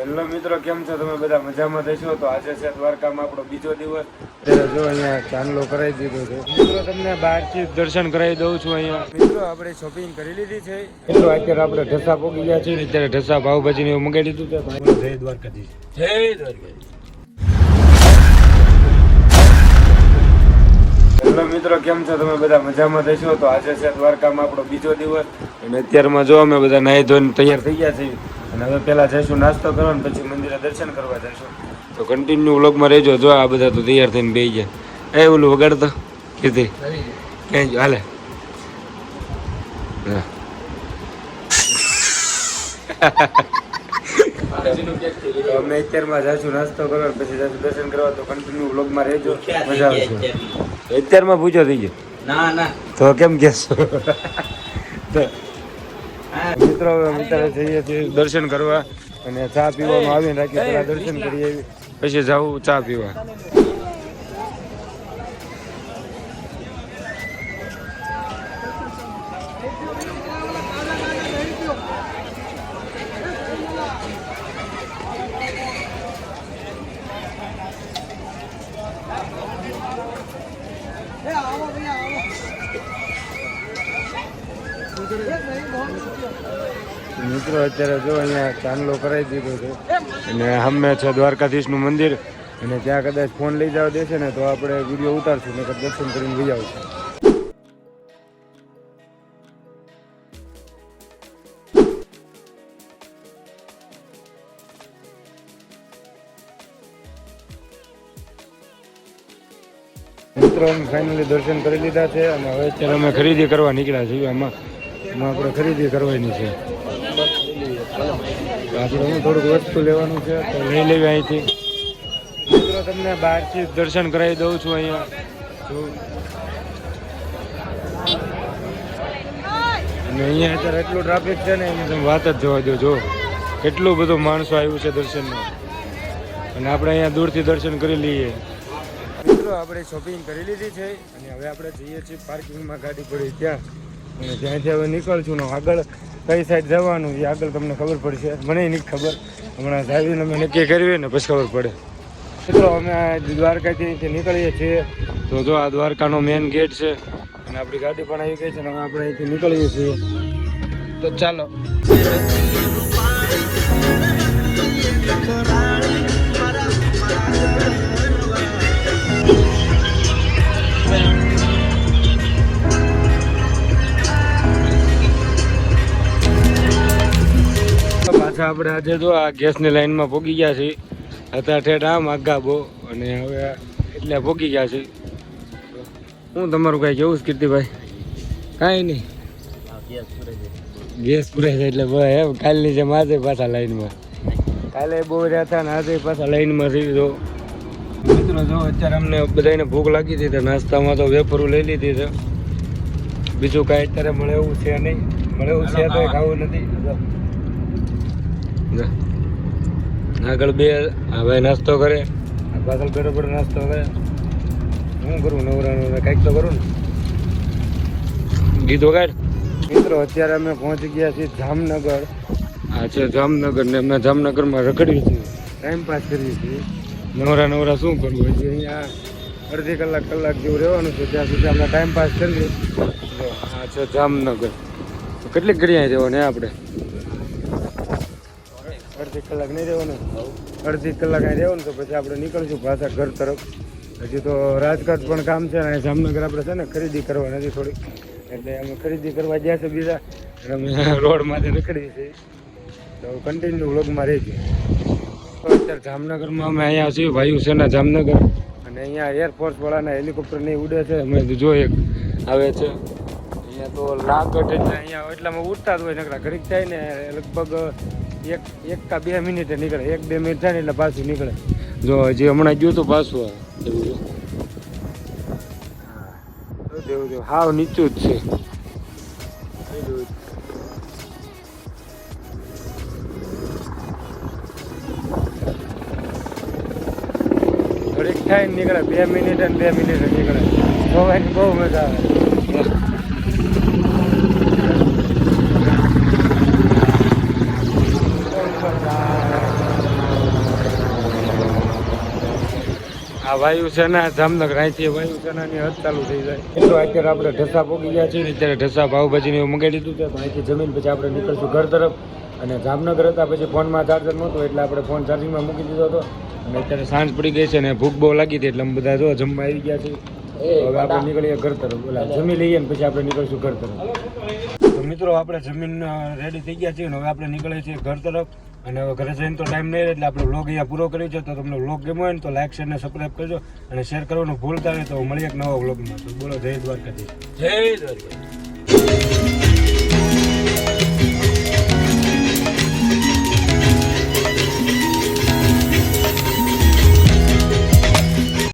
Hello મિત્રો કેમ છો? તમે બધા મજામાં થશો તો આજે છે દ્વારકામાં આપણો બીજો દિવસ. જો અહીંયા ચાંદલો કરાવી દીધો છે. મિત્રો તમને બહારથી દર્શન કરાવી દઉં છું અહીંયા. મિત્રો આપણે શોપિંગ કરી લીધી છે. મિત્રો અત્યારે આપણે ઢસા પોગી ગયા છે અત્યારે ઢસા પાવભાજી ને એવું મંગાવી લીધું છે. જય દ્વારકાધીશ. જય દ્વારકાધીશ. હેલો મિત્રો કેમ છો? તમે બધા મજામાં થશો તો આજે છે દ્વારકામાં આપણો બીજો દિવસ. અને અત્યારમાં જો અમે બધા નાહી ધોઈને તૈયાર થઈ ગયા છીએ. અને હવે પેલા જઈશું નાસ્તો કરવા ને પછી મંદિરે દર્શન કરવા જઈશું. તો કન્ટિન્યુ વ્લોગમાં રહેજો જો આ બધા તો તૈયાર થઈને બેસી જાય એ ઓલું વગાડતો કીધી ક્યાં જ હાલે. હા. અમે અત્યારમાં જઈશું નાસ્તો કરવા પછી જઈશું દર્શન કરવા તો કન્ટિન્યુ વ્લોગમાં રહેજો. મજા આવશે. અત્યારમાં પૂછો થઈ ગયો ના ના. તો કેમ કહેશો મિત્રો હવે જઈએ છીએ દર્શન કરવા અને ચા પીવામાં આવીને રાખીએ પેલા દર્શન કરીએ પછી જાઉં ચા પીવા મિત્રો, અત્યારે જો અહીંયા ચાંદલો કરાવી દીધો છે. અને અમે છે દ્વારકાધીશનું મંદિર. અને ત્યાં કદાચ ફોન લઈ જવા દેશે ને તો આપણે વીડિયો ઉતારશું ને દર્શન કરીને લઈ આવશું. મિત્રો ફાઇનલી દર્શન કરી લીધા છે અને હવે અત્યારે અમે ખરીદી કરવા નીકળ્યા છીએ આમાં એમાં આપણે ખરીદી કરવાની છે. આપણે હું થોડુંક વસ્તુ લેવાનું છે, તો લઈ લેવી અહીંથી. મિત્રો, તમને બહારથી દર્શન કરાવી દઉં છું અહીંયા. અને અહીંયા અત્યારે એટલું ટ્રાફિક છે ને એની તમે વાત જ જોવા દો, જો. કેટલું બધું માણસો આવ્યું છે દર્શનમાં. અને આપણે અહીંયા દૂરથી દર્શન કરી લઈએ. મિત્રો, આપણે શોપિંગ કરી લીધી છે. અને હવે આપણે જઈએ છીએ પાર્કિંગમાં ગાડી પડી ત્યાં. અને ત્યાંથી હવે નીકળશું ને આગળ કઈ સાઈડ જવાનું એ આગળ તમને ખબર પડશે. મને નહીં ખબર. હમણાં જાવીને અમે નક્કી કરવી ને પછી ખબર પડે. મિત્રો, અમે દ્વારકાથી અહીંથી નીકળીએ છીએ. તો જો આ દ્વારકાનો મેઇન ગેટ છે અને આપણી ગાડી પણ આવી ગઈ છે અને આપણે અહીંથી નીકળીએ છીએ. તો ચાલો. પાછા આપણે આજે જો આ ગેસની લાઈનમાં ભોગી ગયા છીએ અત્યારે ઠેઠ આમ આગા બહુ અને હવે એટલે ભોગી ગયા છીએ. હું તમારું કાંઈ કેવું છે, કીર્તિભાઈ? કાંઈ નહીં. ગેસ પૂરે છે એટલે ભાઈ, એમ કાલની જેમ આજે પાછા લાઈનમાં. કાલે બહુ રહ્યા હતા ને આજે પાછા લાઈનમાં થઈ જો મિત્રો, જો અત્યારે અમને બધાને ભૂખ લાગી હતી નાસ્તામાં તો વેફરું લઈ લીધી છે. બીજું કાંઈ અત્યારે મળે એવું છે નહીં. મળે એવું છે તો ખાવું નથી. આગળ બે આ ભાઈ નાસ્તો કરે. આ પાછળ બેઠો બેઠો નાસ્તો કરે. શું કરું નવરા નવરા કંઈક તો કરું ને? ગીત વગાડ. મિત્રો અત્યારે અમે પહોંચી ગયા છીએ જામનગર. આ છે જામનગર ને અમે જામનગરમાં રખડીએ છીએ ટાઈમ પાસ કરીએ છીએ. નવરા નવરા શું કરવું? હજી અહીંયા અડધી કલાક કલાક જેવું રહેવાનું છે. ત્યાં સુધી આપણે ટાઈમ પાસ કરીએ. આ છે જામનગર. તો કેટલીક ઘડી અહીં રહેવાનું આપણે? અડધી કલાક નહીં રહેવાનું. અડધી કલાક અહીં રહેવાનું તો પછી આપણે નીકળશું પાછા ઘર તરફ. હજી તો રાજકોટ પણ કામ છે ને, જામનગર આપણે છે ને ખરીદી કરવા નથી થોડીક. એટલે અમે ખરીદી કરવા ગયા છે બીજા. એટલે અમે રોડમાંથી નીકળીએ છીએ તો કન્ટિન્યુ વ્લોગમાં રહેજો તો અત્યારે જામનગરમાં અમે અહીંયા છીએ, વાયુ સેના જામનગર. અને અહીંયા એરફોર્સ વાળાના હેલિકોપ્ટર નહીં ઉડે છે, અમે જો એક આવે છે. અહીંયા તો લાગટ એટલે અહીંયા એટલામાં ઉડતા જ હોય, નકરા ઘડીક થાય ને, લગભગ એક એક કા બે મિનિટે નીકળે. એક, બે મિનિટ થાય ને એટલે પાછું નીકળે. જો હજી હમણાં ગયું તો પાછું એવું જો હાવ નીચું જ છે. ઘડીક થાય ને નીકળે. બે મિનિટ અને બે મિનિટ નીકળે. જોવાની બહુ મજા આવે આ વાયુસેના જામનગર અહીંથી વાયુસેનાની હદ ચાલુ થઈ જાય. મિત્રો અત્યારે આપણે ઢસા પોગી ગયા છીએ અત્યારે ઢસા પાવભાજીને એવું મંગાવી દીધું છે અહીંથી જમીન પછી આપણે નીકળશું ઘર તરફ. અને જામનગર હતા પછી ફોનમાં ચાર્જર નહોતું એટલે આપણે ફોન ચાર્જિંગમાં મૂકી દીધો હતો. અને અત્યારે સાંજ પડી ગઈ છે ને ભૂખ બહુ લાગી હતી એટલે અમે બધા જો જમવા આવી ગયા છીએ. હવે આપણે નીકળીએ ઘર તરફ. ઓલા જમી લઈએ ને પછી આપણે નીકળશું ઘર તરફ. તો મિત્રો આપણે જમીન રેડી થઈ ગયા છીએ ને હવે આપણે નીકળીએ છીએ ઘર તરફ. અને હવે ઘરે જઈને તો ટાઈમ નહીં એટલે આપણે વ્લોગ અહીંયા પૂરો કર્યો છે. તો તમને વ્લોગ ગમ્યો હોય ને તો લાઈક શેર ને સબસ્ક્રાઈબ કરજો અને શેર કરવાનું ભૂલતા નહીં તો મળીએ એક નવા વ્લોગમાં બોલો, જય દ્વારકાધીશ. જય દ્વારકા